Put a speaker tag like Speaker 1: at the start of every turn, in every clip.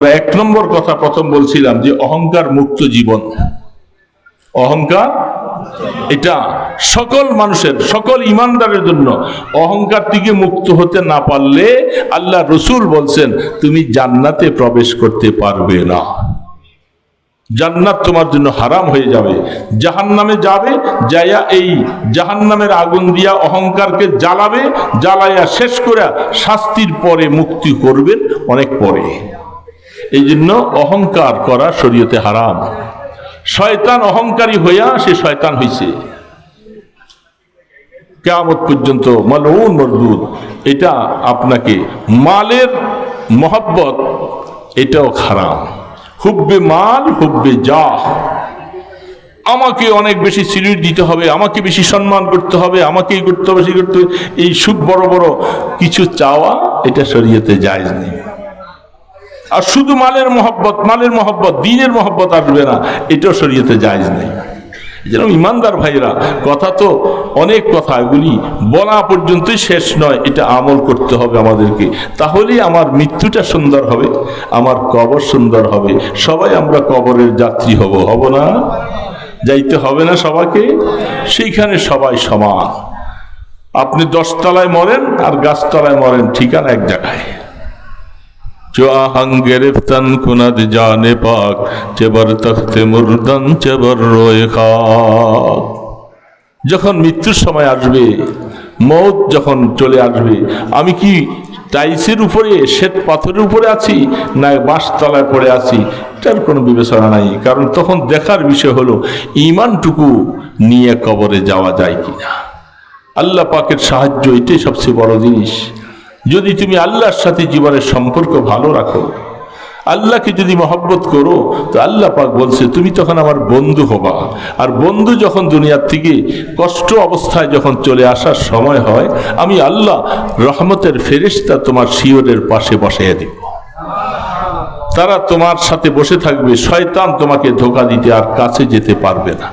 Speaker 1: এক নম্বর কথা প্রথম বলছিলাম যে অহংকার মুক্ত জীবন। অহংকার এটা সকল মানুষের, সকল ইমানদারের জন্য। অহংকার থেকে মুক্ত হতে না পারলে আল্লাহ রসুল বলছেন, তুমি জান্নাতে প্রবেশ করতে পারবে না। জান্নাত তোমার জন্য হারাম হয়ে যাবে। জাহান্নামে যাবে যাইয়া এই জাহান্নামের আগুন দিয়া অহংকারকে জ্বালাবে জ্বালাইয়া শেষ করে শাস্তির পরে মুক্তি করবেন অনেক পরে। এই জন্য অহংকার করা শরীয়তে হারাম। শয়তান অহংকারী হইয়া সে শয়তান হইছে। কেয়ামত পর্যন্ত মালউন মরদুদ এটা আপনাকে মালের মহব্বত, এটাও খারাপ হুব্বে মাল, হুব্বে যা আমাকে অনেক বেশি সিলিট দিতে হবে, আমাকে বেশি সম্মান করতে হবে, আমাকে এই করতে হবে, সেই করতে হবে। এই সুখ বড় বড় কিছু চাওয়া, এটা শরীয়তে জায়জ নেই। আর শুধু মালের মহব্বত মালের মহব্বত, দিনের মহব্বত আসবে না। এটাও শরীয়তে জায়জ নেই। যেন ইমানদার ভাইরা কথা তো অনেক কথা, এগুলি বলা পর্যন্তই শেষ নয়, এটা আমল করতে হবে আমাদেরকে। তাহলেই আমার মৃত্যুটা সুন্দর হবে, আমার কবর সুন্দর হবে। সবাই আমরা কবরের যাত্রী হব হব না? যাইতে হবে না সবাইকে? সেইখানে সবাই সমান। আপনি দশতলায় মরেন আর গাছতলায় মরেন, ঠিকানা এক জায়গায়। جو آہنگ گرفتن کند جان پاک چبر تخت مردن چبر روئے خاک যখন মৃত্যুর সময় আসবে, মৌত যখন চলে আসবে, আমি কি টাইসের উপরে, শ্বেত পাথরের উপরে আছি, না বাঁশতলায় পড়ে আছি? এটার কোনো বিবেচনা নাই, কারণ তখন দেখার বিষয় হলো ইমানটুকু নিয়ে কবরে যাওয়া যায় কি না আল্লাহ পাকের সাহায্য এটাই সবচেয়ে বড় জিনিস। যদি তুমি আল্লাহর সাথে জীবনের সম্পর্ক ভালো রাখো, আল্লাহকে যদি মহব্বত করো, তো আল্লাহ পাক বলছে, তুমি তখন আমার বন্ধু হবা। আর বন্ধু যখন দুনিয়ার থেকে কষ্ট অবস্থায় যখন চলে আসার সময় হয়, আমি আল্লাহ রহমতের ফেরেশতা তোমার শিওরের পাশে বসাইয়া দিব। তারা তোমার সাথে বসে থাকবে, শয়তান তোমাকে ধোকা দিতে আর কাছে যেতে পারবে না।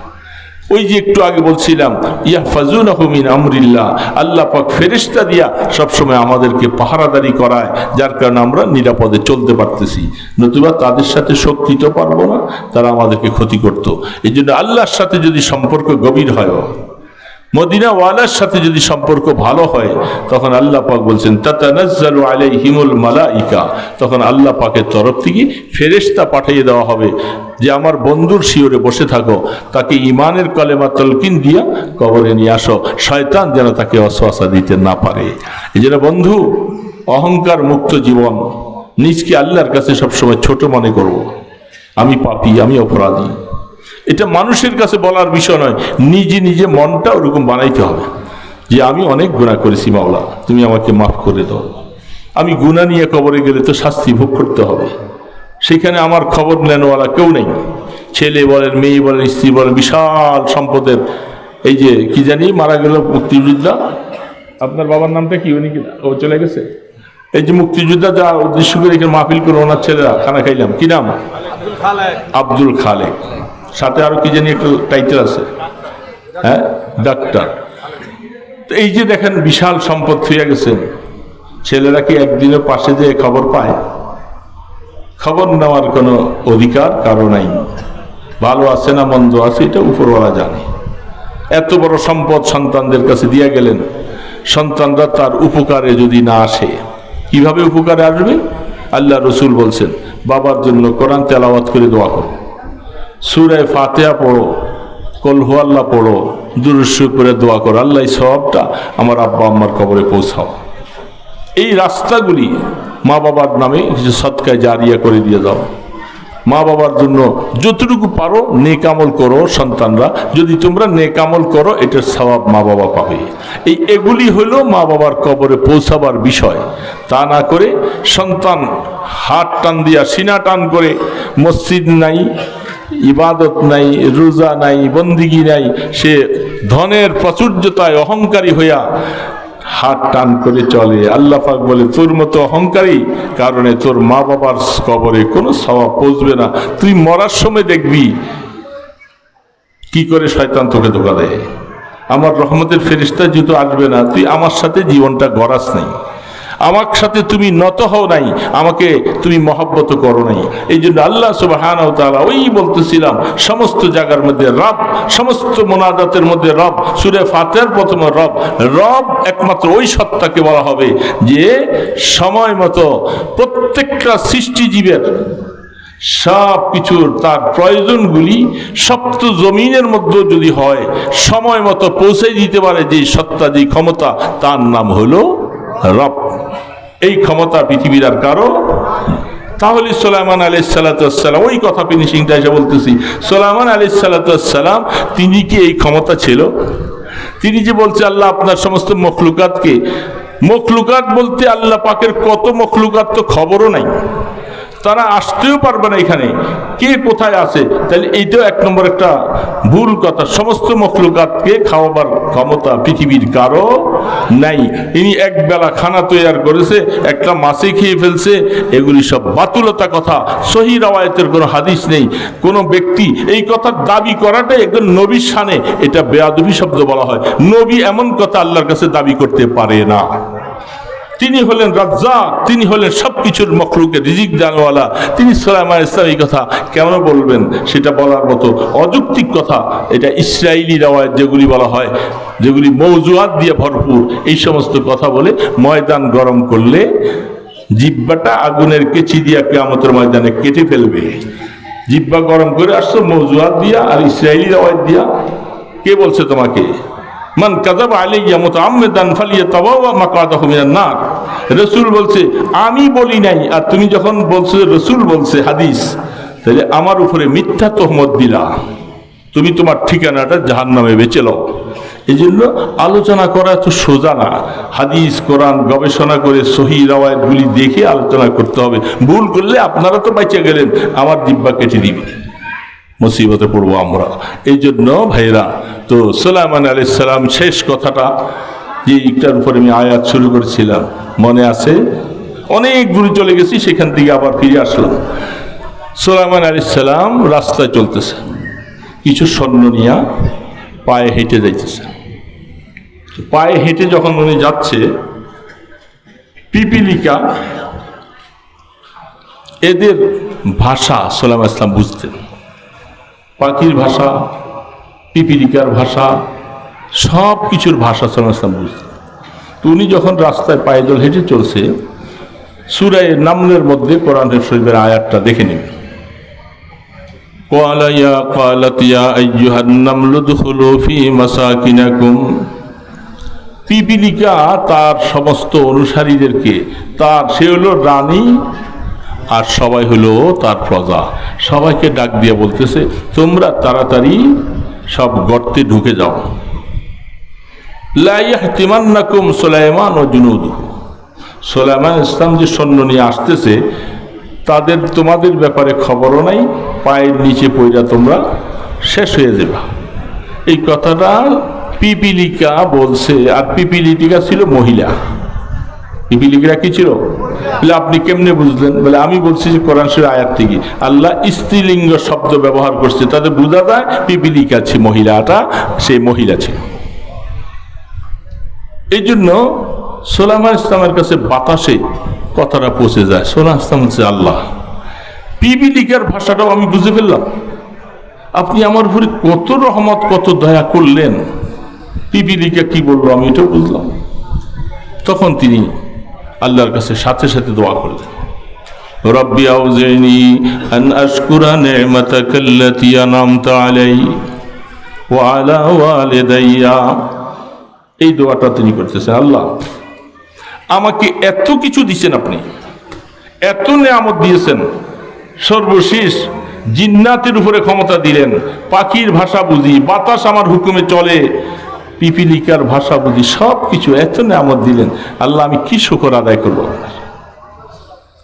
Speaker 1: ওই যে একটু আগে বলছিলাম ইয়া ফাজুন আহমিন আমরিল্লাহ। আল্লাহ পাক ফেরিস্তা দিয়া সবসময় আমাদেরকে পাহারাদারি করায়, যার কারণে আমরা নিরাপদে চলতে পারতেছি। নতুবা তাদের সাথে শক্তি তো পারব না, তারা আমাদেরকে ক্ষতি করত। এই জন্য আল্লাহর সাথে যদি সম্পর্ক গভীর হয় মদিনা ওয়ালার সাথে যদি সম্পর্ক ভালো হয়, তখন আল্লাহ পাক বলছেন, তাতানাজ্জালু আলাইহিমুল মালাইকা। তখন আল্লাহ পাকের তরফ থেকে ফেরেশতা পাঠিয়ে দেওয়া হবে, যে আমার বন্ধুর শিওরে বসে থাকো, তাকে ইমানের কলেমা তলকিন দিয়া কবরে নিয়ে আসো। শয়তান যেন তাকে অশ্বাসা দিতে না পারে। এই বন্ধু, অহংকার মুক্ত জীবন নিজকে আল্লাহর কাছে সবসময় ছোট মনে করব। আমি পাপী, আমি অপরাধী। এটা মানুষের কাছে বলার বিষয় নয়। নিজে নিজে মনটা ওরকম বানাইতে হবে। যে আমি অনেক গুণা করেছি মাওলা তুমি আমাকে মাফ করে দাও। আমি গুণা নিয়ে কবরে গেলে তো শাস্তি ভোগ করতে হবে। সেখানে আমার খবর নেনওয়ালা কেউ নেই। ছেলে বলেন মেয়ে বলেন স্ত্রী বলেন বিশাল সম্পদের। এই যে কি জানি মারা গেল মুক্তিযোদ্ধা আপনার বাবার নামটা কি? উনি কি ও চলে গেছে? এই যে মুক্তিযোদ্ধা যা উদ্দেশ্য করে এখানে মাহফিল করে ওনার ছেলেরা খানা খাইলাম। কি নাম? আব্দুল খালেক। সাথে আরও কি জানি একটু টাইটেল আছে। হ্যাঁ? ডাক্তার তো এই যে দেখেন বিশাল সম্পদ হয়ে গেছেন ছেলেরা কি একদিনের পাশে যে খবর পায়? খবর নেওয়ার কোনো অধিকার কারও নাই। ভালো আছে না মন্দ আছে, এটা উপরওয়ালা জানে। এত বড় সম্পদ সন্তানদের কাছে দিয়ে গেলেন। সন্তানরা তার উপকারে যদি না আসে, কীভাবে উপকারে আসবে? আল্লাহ রসুল বলছেন, বাবার জন্য কোরআন তেলাওয়াত করে দোয়া করো। সুরায় ফাতেহা পড়ো কলহু আল্লাহ পড়ো দুরুস্ব করে দোয়া করো, আল্লাহ সবটা আমার আব্বা আম্মার কবরে পৌঁছাও। এই রাস্তাগুলি মা বাবার নামে কিছু সৎকায় জারিয়া করে দিয়ে দাও মা বাবার জন্য যতটুকু পারো নেকামল করো সন্তানরা, যদি তোমরা নেকামল করো, এটার স্বভাব মা বাবা পাবে। এই এগুলি হলো মা বাবার কবরে পৌঁছাবার বিষয়। তা না করে সন্তান হাত টান দিয়া সিনা টান করে মসজিদ নাই ইবাদত নাই, রোজা নাই, বন্দিগি নাই, সে ধনের প্রাচুর্যতায় অহংকারী হইয়া হাত টান করে চলে। আল্লাহ পাক বলে, তোর মতো অহংকারী কারণে তোর মা বাবার কবরে কোনো স্বভাব পৌঁছবে না। তুই মরার সময় দেখবি কি করে শয়তান তোকে ধোকা দেয়। আমার রহমতের ফেরিস্তা যেহেতু আসবে না, তুই আমার সাথে জীবনটা গড়াস নাই। আমার সাথে তুমি নত হও নাই, আমাকে তুমি মহব্বত করো নাই। এই জন্য আল্লাহ সুবাহান ওই বলতেছিলাম, সমস্ত জায়গার মধ্যে রব, সমস্ত মোনাজাতের মধ্যে রব, সুরে ফাতের প্রথমে রব রব একমাত্র ওই সত্তাকে বলা হবে যে সময় মতো প্রত্যেকটা সৃষ্টিজীবের সব কিছুর তার প্রয়োজনগুলি সপ্ত জমিনের মধ্যে যদি হয়, সময় মতো পৌঁছে দিতে পারে যে সত্তা, যে ক্ষমতা, তার নাম হলো রব, এই ক্ষমতা পৃথিবীর আর কারও? তাহলে সোলাইমান আলি সাল্লাতাম ওই কথা ফিনিশিংটা এসে বলতেছি। সোলাইমান আলি সাল্লাতাম তিনি কি এই ক্ষমতা ছিল? তিনি যে বলছে, আল্লাহ আপনার সমস্ত মখলুকাতকে মখলুকাত বলতে আল্লাহ পাকের কত মখলুকাত তো খবরও নাই। তারা আসতেও পারবে না এখানে। কে কোথায় আছে? তাহলে এইটাও এক নম্বর একটা ভুল কথা। সমস্ত মখলুকাতকে খাওয়াবার ক্ষমতা পৃথিবীর কারও নাই। ইনি এক বেলা খানা তৈরি করেছে, একটা মাছে খেয়ে ফেলছে, এগুলি সব বাতুলতা কথা। সহি রাওয়ায়তের কোনো হাদিস নেই। কোনো ব্যক্তি এই কথার দাবি করাটাই একজন নবীর সানে এটা বেয়াদবি শব্দ বলা হয়। নবী এমন কথা আল্লাহর কাছে দাবি করতে পারে না। তিনি হলেন রাজ্জাক তিনি হলেন সব কিছুর মখলুকে রিজিক দানওয়ালা তিনি সোলাইমা ইসলাম এই কথা কেন বলবেন? সেটা বলার মতো অযৌক্তিক কথা। এটা ইসরায়েলি রাওয়ায় যেগুলি বলা হয়, যেগুলি মৌজুয়াত দিয়ে ভরপুর, এই সমস্ত কথা বলে ময়দান গরম করলে জিব্বাটা আগুনের কেচি দিয়া কেয়ামতের ময়দানে কেটে ফেলবে। জিব্বা গরম করে আসছো মৌজুয়াত দিয়া আর ইসরায়েলি রাওয়ায় দিয়া। কে বলছে তোমাকে? মান কাজাব আলাইয়া মুতাআম্মিদান ফালিয়াতাওয়া মাকাদাহু মিনান নার। রাসূল বলছে, আমি বলি নাই। আর তুমি যখন বলছো রসুল বলছে হাদিস, তাহলে আমার উপরে মিথ্যা তহমত দিলা। তুমি তোমার ঠিকানাটা জাহান্নামে বেঁচে লও। এই জন্য আলোচনা করা তো সোজা না। হাদিস, কোরআন গবেষণা করে সহি রাওয়ায়তগুলি দেখে আলোচনা করতে হবে। ভুল করলে আপনারা তো বাইচে গেলেন, আমার জিব্বা কেটে দিবে। মুসিবতে পড়ব আমরা। এই জন্য ভাইরা, তো সোলাইমান আলি সালাম শেষ কথাটা যে ইকটার উপরে আমি আয়াত শুরু করেছিলাম, মনে আছে? অনেক দূরে চলে গেছি, সেখান থেকে আবার ফিরে আসলাম। সোলাইমান আলি সালাম রাস্তায় চলতেছে। কিছু স্বর্ণ নিয়া পায়ে হেঁটে যাইতেছে। পায়ে হেঁটে যখন উনি যাচ্ছে, পিপিলিকা, এদের ভাষা সোলাম ইসলাম বুঝতেন। পাখির ভাষা, পিপিলিকার ভাষা সব কিছুর ভাষা সালাম ইসলাম বুঝতেন তো উনি যখন রাস্তায় পায়দল হেঁটে চলছে সুরায় নামলের মধ্যে কোরআন শরীফের আয়াতটা দেখে নেবেন قال يا قالت يا أيها النمل ادخلوا في مساكنكم পিপিলিকা তার সমস্ত অনুসারীদেরকে তার সে হলো রানী আর সবাই হলো তার প্রজা সবাইকে ডাক দিয়ে বলতেছে তোমরা তাড়াতাড়ি সব গর্তে ঢুকে যাও লাইয়াহতিমান্নাকুম সোলাইমান ও জুনুদ। সোলাইমান ইসলাম যে সৈন্য নিয়ে আসতেছে, তাদের তোমাদের ব্যাপারে খবরও নাই, পায়ের নিচে পইরা তোমরা শেষ হয়ে যাবা। এই কথাটা পিপিলিকা বলছে, আর পিপিলিকা ছিল মহিলা। পিপিলিকা কি ছিল? বলে, আপনি কেমনে বুঝলেন? বলে, আমি বলছি যে কোরআন শরীফ আয়াত থেকে। আল্লাহ স্ত্রীলিঙ্গ শব্দ ব্যবহার করছে, তাতে বোঝা যায় পিপিলিকা ছিল মহিলাটা সেই মহিলা ছিল। এই জন্য সোলামা ইসলামের কাছে বাতাসে কথাটা পৌঁছে যায়। সোলাম ইসলাম হচ্ছে আল্লাহ। পিপিলিকার ভাষাটাও আমি বুঝে ফেললাম। আপনি আমার উপরে কত রহমত, কত দয়া করলেন। পিপিলিকা কি বলল আমি এটাও বুঝলাম। তখন তিনি আল্লাহর কাছে সাথে সাথে দোয়া করলেন। রব্বি আউজিনি আন আশকুরা নি'মাতাকা আল্লাতী আন'আমতা আলাই ওয়া আলা ওয়ালিদাইয়া। এই দোয়াটা তিনি করতেছেন আল্লাহ, আমাকে এত কিছু দিছেন আপনি, এত নেয়ামত দিয়েছেন, সর্বশেষ জিন্নাতের উপরে ক্ষমতা দিলেন, পাখির ভাষা বুঝি, বাতাস আমার হুকুমে চলে, পিপিলিকার ভাষা বুঝি সব কিছু এত নেয়ামত দিলেন, আল্লাহ, আমি কি শুকর আদায় করব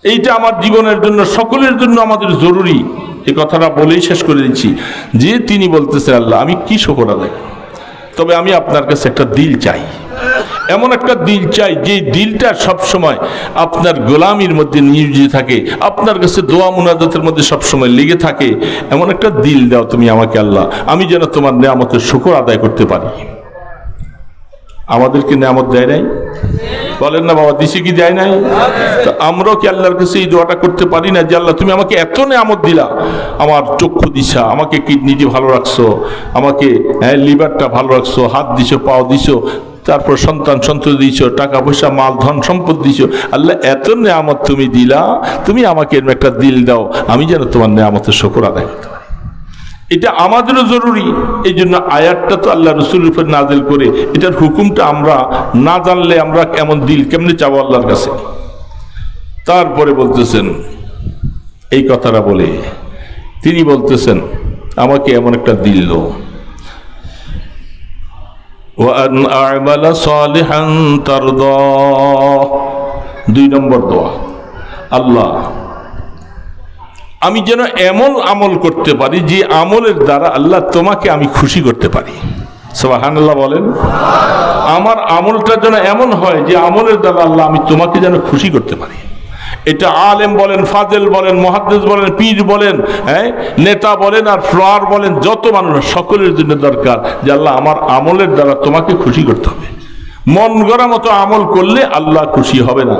Speaker 1: এইটা আমার জীবনের জন্য, সকলের জন্য আমাদের জরুরি। এ কথাটা বলেই শেষ করে দিচ্ছি। যে তিনি বলতেছেন, আল্লাহ, আমি কি শুকর আদায় করব? তবে আমি আপনার কাছে একটা দিল চাই। এমন একটা দিল চাই যে দিলটা সব সময় আপনার গোলামির মধ্যে নিয়োজিত থাকে, আপনার কাছে দোয়া মুনাজাতের মধ্যে সব সময় লেগে থাকে। এমন একটা দিল দাও তুমি আমাকে আল্লাহ, আমি যেন তোমার নিয়ামতের শুকর আদায় করতে পারি। আমাদেরকে নামত দেয় নাই। বলেন না, বাবা, দিছে কি দেয় নাই? আমরাও কি আল্লাহর কাছে এই দোয়াটা করতে পারি না যে, আল্লাহ, তুমি আমাকে এত নেয়ামত দিলা। আমার চক্ষু দিছা, আমাকে কিডনিটি ভালো রাখছো, আমাকে হ্যাঁ লিভারটা ভালো রাখছো, হাত দিছো, পাও দিছো, তারপর সন্তান সন্ততি দিছো, টাকা পয়সা, মাল, ধন সম্পদ দিছো। আল্লাহ, এত নেয়ামত তুমি দিলা, তুমি আমাকে একটা দিল দাও, আমি যেন তোমার নেয়ামতের শকর আদায় করতে এটা আমাদেরও জরুরি। এই জন্য আয়াতটা তো আল্লাহ রসুলের উপর নাজেল করে, এটার হুকুমটা আমরা না জানলে আমরা কেমন দিল কেমনে চাবো আল্লাহর কাছে? তারপরে বলতেছেন, এই কথাটা বলে, তিনি বলতেছেন, আমাকে এমন একটা দিল। দুই নম্বর দোয়া। আল্লাহ আমি যেন এমন আমল করতে পারি যে আমলের দ্বারা আল্লাহ তোমাকে আমি খুশি করতে পারি। সোহান আল্লাহ বলেন। আমার আমলটা যেন এমন হয় যে আমলের দ্বারা আল্লাহ আমি তোমাকে যেন খুশি করতে পারি। এটা আলেম বলেন, ফাজেল বলেন মহাদ্দেশ বলেন, পীর বলেন হ্যাঁ নেতা বলেন আর ফ্লোয়ার বলেন, যত মানুষ, সকলের জন্য দরকার যে আল্লাহ আমার আমলের দ্বারা তোমাকে খুশি করতে হবে। মন গড়া মতো আমল করলে আল্লাহ খুশি হবে না।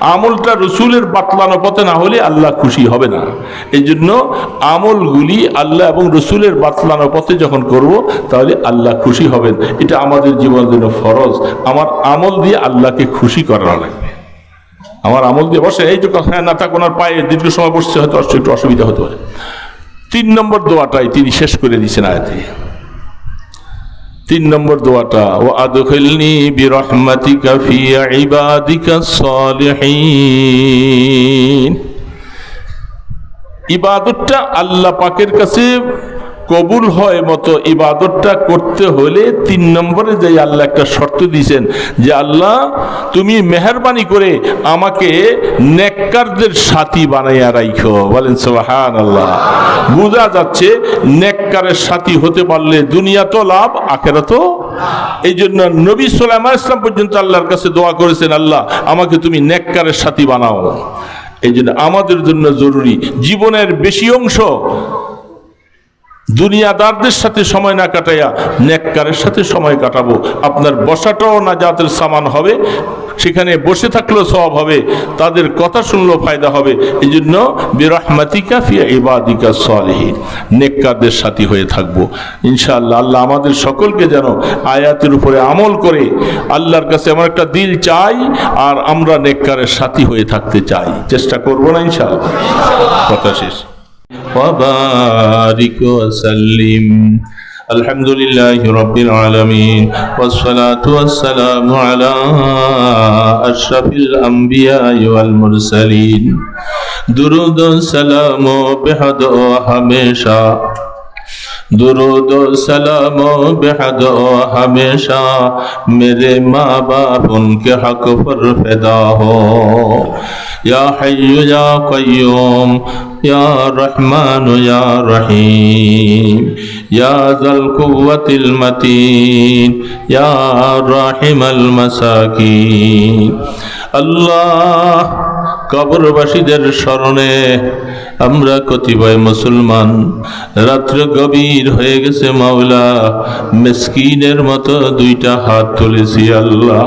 Speaker 1: আমলটা রসুলের বাতলানো পথে না হলে আল্লাহ খুশি হবে না। এই জন্য আমলগুলি আল্লাহ এবং রসুলের বাতলানো পথে যখন করব, তাহলে আল্লাহ খুশি হবেন। এটা আমাদের জীবনের জন্য ফরজ। আমার আমল দিয়ে আল্লাহকে খুশি করা লাগবে। আমার আমল দিয়ে বসে, এই তো কথা না থাক, ওনার পায়ে দীর্ঘ সময় বসছে, হয়তো একটু অসুবিধা হতে পারে। তিন নম্বর দোয়াটাই তিনি শেষ করে দিয়েছেন আয়াতে। তিন নম্বর দোয়াটা ও আদখিলনি বিরহমাতিকা ইবাদিকা ইবাদতটা আল্লাহ পাকের কাছে কবুল হয় মতো ইবাদতটা করতে হলে তিন নম্বরে যে আল্লাহ একটা শর্ত দিয়েছেন যে, আল্লাহ, তুমি মেহরবানি করে আমাকে নেককারদের সাথী বানাইয়া রাইখো। বলেন সোহান আল্লাহ বোঝা যাচ্ছে নেককারের সাথী হতে পারলে দুনিয়া তো লাভ আখেরা তো এই জন্য নবী সোলাইমা ইসলাম পর্যন্ত আল্লাহর কাছে দোয়া করেছেন, আল্লাহ, আমাকে তুমি নেককারের সাথী বানাও। এই জন্য আমাদের জন্য জরুরি জীবনের বেশি অংশ দুনিয়াদারদের সাথে সময় না কাটাইয়া নেককারের সাথে সময় কাটাবো। আপনার বসাটাও না জাতের সামান হবে, সেখানে বসে থাকলেও সব হবে, তাদের কথা শুনলেও ফায়দা হবে। এই জন্য বিরহমাতিকা ফিয়া ইবাদিকা সলেহি নেককারদের সাথী হয়ে থাকব। ইনশাআল্লাহ আল্লাহ আমাদের সকলকে যেন আয়াতের উপরে আমল করে, আল্লাহর কাছে আমার একটা দিল চাই, আর আমরা নেককারের সাথী হয়ে থাকতে চাই। চেষ্টা করব না ইনশাআল্লাহ। কথা শেষ। وبارك وسلم الحمد لله رب العالمين والصلاة والسلام على أشرف الأنبياء والمرسلين درود السلام بحد وحميشا درود و سلام و بحد و ہمیشہ میرے ماں باپ ان حق پر یا حی یا قیوم یا رحمان یا رحیم یا ذا القوة المتین یا راحم المساکین আল্লাহ কবরবাসীদের স্মরণে আমরা কতিপয় মুসলমান রাত্র গভীর হয়ে গেছে মাওলা মেসকিনের মতো দুইটা হাত তুলেছি আল্লাহ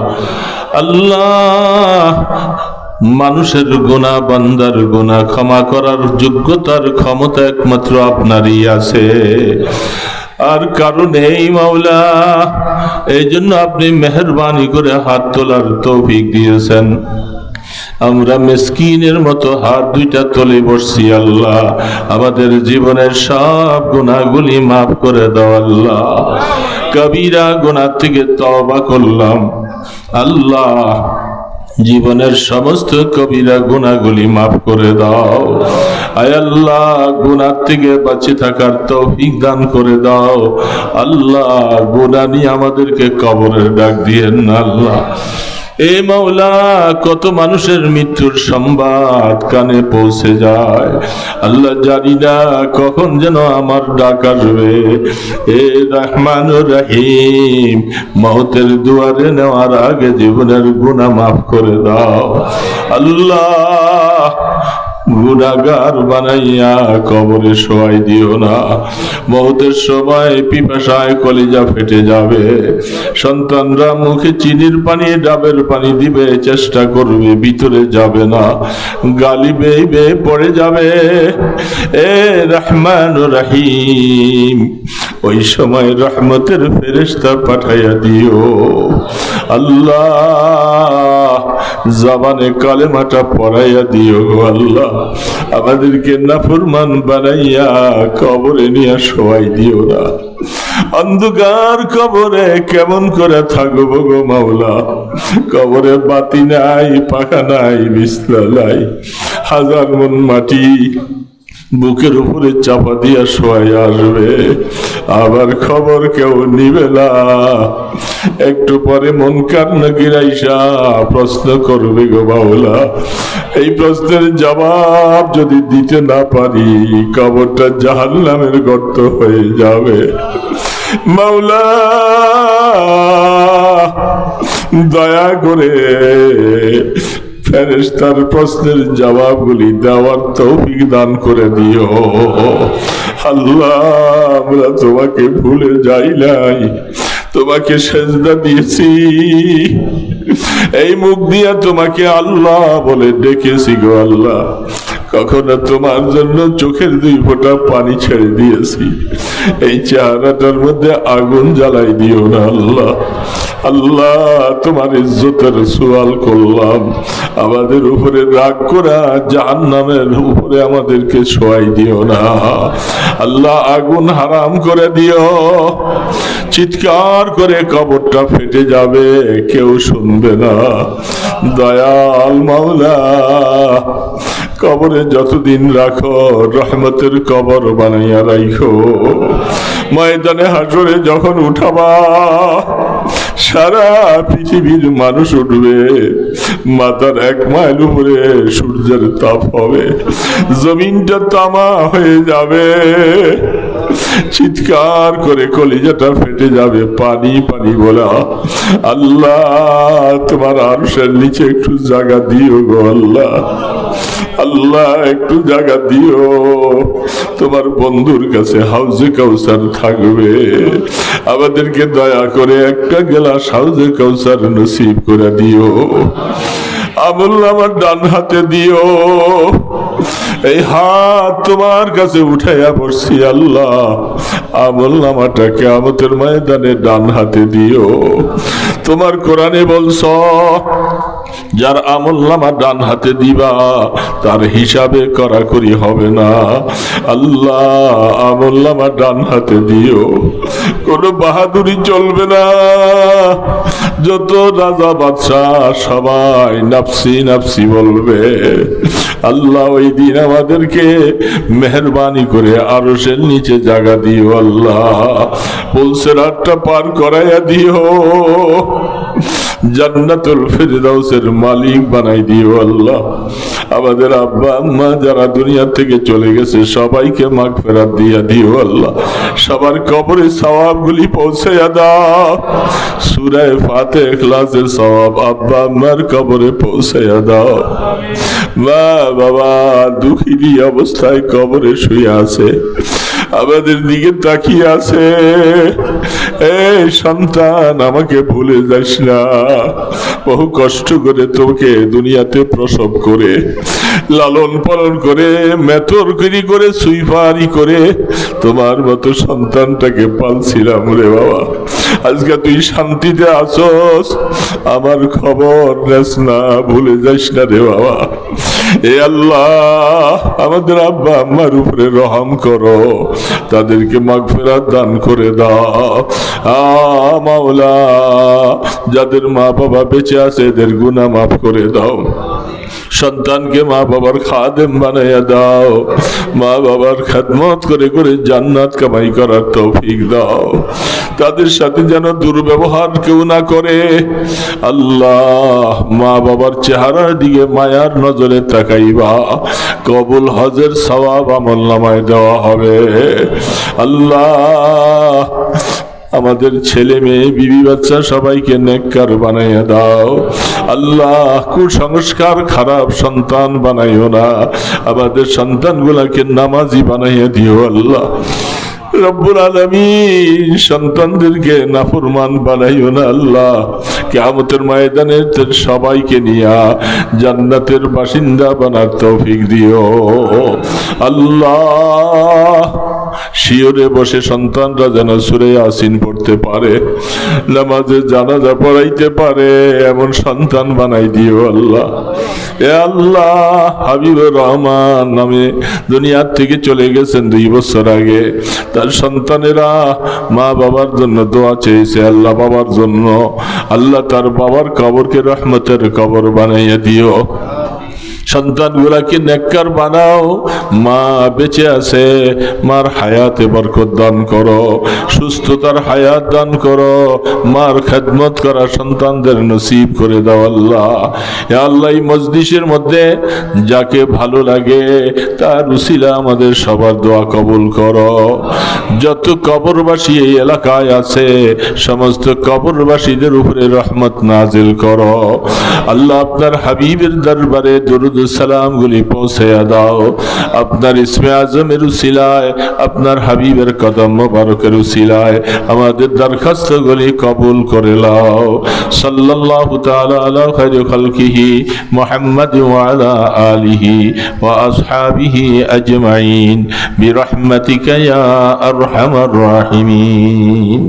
Speaker 1: আল্লাহ মানুষের গোনা বান্দার গোনা ক্ষমা করার যোগ্যতার ক্ষমতা একমাত্র আপনারই আছে। আর কারণ এই মাওলা এই জন্য আপনি মেহরবানি করে হাত তোলার তৌফিক দিয়েছেন। আমরা মেসকিনের মতো হাত দুইটা তলে বসছি, আল্লাহ। আমাদের জীবনের সব গুণাগুলি মাফ করে দাও, আল্লাহ। কবিরা গুণার থেকে তবা করলাম, আল্লাহ। জীবনের সমস্ত কবিরা গুণাগুলি মাফ করে দাও। আল্লাহ, গুনার থেকে বাঁচে থাকার তৌফিক দান করে দাও। আল্লাহ গুণা নিয়ে আমাদেরকে কবরের ডাক দিয়েন আল্লাহ। এ মাওলা, কত মানুষের মৃত্যুর সংবাদ কানে পৌঁছে যায়। আল্লাহ জানি না কখন যেন আমার ডাক আসবে। এ রহমান রাহিম, মহতের দুয়ারে নেওয়ার আগে জীবনের গুণা মাফ করে দাও। আল্লাহ গুণাগার বানাইয়া কবরে শোয়াই দিও না। বহুতের সময় পিপাসায় কলিজা ফেটে যাবে। সন্তানরা মুখে চিনির পানি, ডাবের পানি দিবে, চেষ্টা করবে, ভিতরে যাবে না। গালি বেয়ে পড়ে যাবে। এ রহমান রাহিম, ওই সময় রহমতের ফেরেশতা পাঠাইয়া দিও। আল্লাহ জবানে কালেমাটা পড়াইয়া দিও গো আল্লাহ। আমাদেরকে নাফরমান বানাইয়া কবরে নিয়া সবাই দিও না। অন্ধকার কবরে কেমন করে থাকব গো মাওলা? কবরে বাতি নাই, পাখা নাই, বিছনা নাই, হাজার মন মাটি বুকের উপরে চাপা দিয়া শোয়াই আসবে। আবার খবর কেউ নিবে না। একটু পরে মন কান্না গিরাইসা, প্রশ্ন করবে গো বাউলা এই প্রশ্নের জবাব যদি দিতে না পারি, কবরটা জাহান নামের গর্ত হয়ে যাবে। মাওলা, দয়া করে ফেরেশতার প্রশ্নের জবাবগুলি দেওয়ার তৌফিক দান করে দিও। আল্লাহ, আমরা তোমাকে ভুলে যাই নাই। তোমাকে সেজদা দিয়েছি। এই মুখ দিয়ে তোমাকে আল্লাহ বলে ডেকেছি গো আল্লাহ। কখনো তোমার জন্য চোখের দুই ফোঁটা পানি ছেড়ে দিয়েছি। এই চেহারাটার মধ্যে আগুন জ্বালাই দিও না আল্লাহ। আল্লাহ, তোমার ইজ্জতের সোয়াল করলাম। আমাদের উপরে রাগ করা জাহান নামের উপরে আমাদেরকে শোয়াই দিও না। আল্লাহ, আগুন হারাম করে দিও। চিৎকার করে কবরটা ফেটে যাবে, কেউ শুনবে না। দয়াল মাওলা কবরে যতদিন রাখো, রহমতের কবর বানাইয়া রাখো ময়দানে হাসরে যখন উঠাবা, সারা পৃথিবীর মানুষ উঠবে। মাতার এক মাইল উপরে সূর্যের তাপ হবে, জমিনটা তামা হয়ে যাবে। চিৎকার করে কলিজাটা ফেটে যাবে, পানি পানি বলা। আল্লাহ, তোমার আরশের নিচে একটু জায়গা দিও গো আল্লাহ। আল্লাহ, একটু জায়গা দিও। তোমার বন্ধুর কাছে হাউজে কাউসার থাকবে। আমাদেরকে দয়া করে একটা গেলাস হাউজে কাউসার নসিব করে দিও। আমল আমার ডান হাতে দিও। এই হাত তোমার কাছে উঠাইয়া পড়ছি আল্লাহ। আমল নামাটা কেমতের ময়দানে ডান হাতে দিও। তোমার কোরআনে বলছ যার আমল নামা ডান হাতে দিবা, তার হিসাবে করাকরি হবে না। আল্লাহ আমল নামা ডান হাতে দিও, কোনো বাহাদুরি চলবে না। যত রাজা বাদশাহ সবাই নাফসি নাফসি বলবে, আল্লাহ ওই দিন আমাদেরকে মেহরবানি করে আরও নিচে জায়গা দিও, আল্লাহ। পুলসের আটটা পার করাইয়া দিও। জান্নাতুল ফিরদাউসের মালিক বানাই দিও আল্লাহ। আমাদের আব্বা আম্মা যারা দুনিয়া থেকে চলে গেছে, সবাইকে মাগ ফেরাত দিয়া দিও আল্লাহ। সবার কবরে সওয়াবগুলি পৌঁছে দাও। সূরায়ে ফাতে ইখলাসের সওয়াব আব্বা আম্মার কবরে পৌঁছাইয়া দাও। মা বাবা দুঃখিনী অবস্থায় কবরে শুয়ে আছে। আমাদের দিকে তাকিয়ে আছে। এই সন্তান, আমাকে ভুলে যাস না। বহু কষ্ট করে তোকে দুনিয়াতে প্রসব করে, লালন পালন করে, মেতরগিরি করে, সুইফারি করে তোমার মতো সন্তানটাকে পালছিলাম রে বাবা। আজকে তুই শান্তিতে আসস আমার খবর নেস না, ভুলে যাস না রে বাবা। এ আল্লাহ, আমাদের আব্বা আম্মার উপরে রহম করো। তাদেরকে মাগফেরাত দান করে দাও। মাওলা, যাদের মা বাবা বেঁচে আছে, এদের গুণা মাফ করে দাও। সন্তানকে মা বাবার খাদেম বানাইয়া দাও। মা বাবার খেদমত করে করে জান্নাত কামাই করার তৌফিক দাও। তাদের সাথে যেন দুর্ব্যবহার কেউ না করে। আল্লাহ মা বাবার চেহারার দিকে মায়ার নজরে তাকাইবা। কবুল হজের সওয়াব আমল নামায় দেওয়া হবে। আল্লাহ আমাদের ছেলে মেয়ে, বিবি বাচ্চা সবাইকে নেককার বানাইয়া দাও। আল্লাহ, কুসংস্কার খারাপ সন্তান বানাইও না। আমাদের সন্তানগুলাকে নামাজি বানাইয়া দিও আল্লাহ। রব্বুল আলমিন সন্তানদেরকে নাফরমান বানাইও না আল্লাহ। কেমতের ময়দানে সবাইকে নিয়া জান্নাতের বাসিন্দা বানার তৌফিক দিও। আল্লাহ শিওরে বসে সন্তানরা যেন সুরে আসিন পড়তে পারে, নামাজে জানাজা পড়াইতে পারে, এমন সন্তান বানাই দিও আল্লাহ। এ আল্লাহ হাবিবুর রহমান নামে দুনিয়ার থেকে চলে গেছেন দুই বছর আগে। তার সন্তানেরা মা বাবার জন্য দোয়া চেয়েছে, আল্লাহ বাবার জন্য। আল্লাহ তার বাবার কবরকে রহমতের কবর বানাইয়া দিও। সন্তানগুলাকে নেককার বানাও। মা বেঁচে আছে, মার হায়াতে বরকত দান করো, সুস্থতার হায়াত দান করো, মার খেদমত করা সন্তানদের নসিব করে দাও আল্লাহ। আল্লাহ এই মধ্যে যাকে ভালো লাগে, তার উসিলা আমাদের সবার দোয়া কবুল করো। যত কবরবাসী এই এলাকায় আছে, সমস্ত কবরবাসীদের উপরে রহমত নাজিল করো। আল্লাহ আপনার হাবিবের দরবারে দরুদ সালাম গুলি পৌঁছে দাও। আপনার ইসমে আজমের উসিলায়, আপনার হাবিবের কদম মোবারকের উসিলায় আমাদের দরখাস্ত গুলি কবুল করে লাও সাল্লাল্লাহু তাআলা আলা খায়রি খালকিহি মুহাম্মদ ওয়া আলা আলিহি ওয়া আজমাইন। বিরহমাতিকা ইয়া আরহামার রাহিমিন।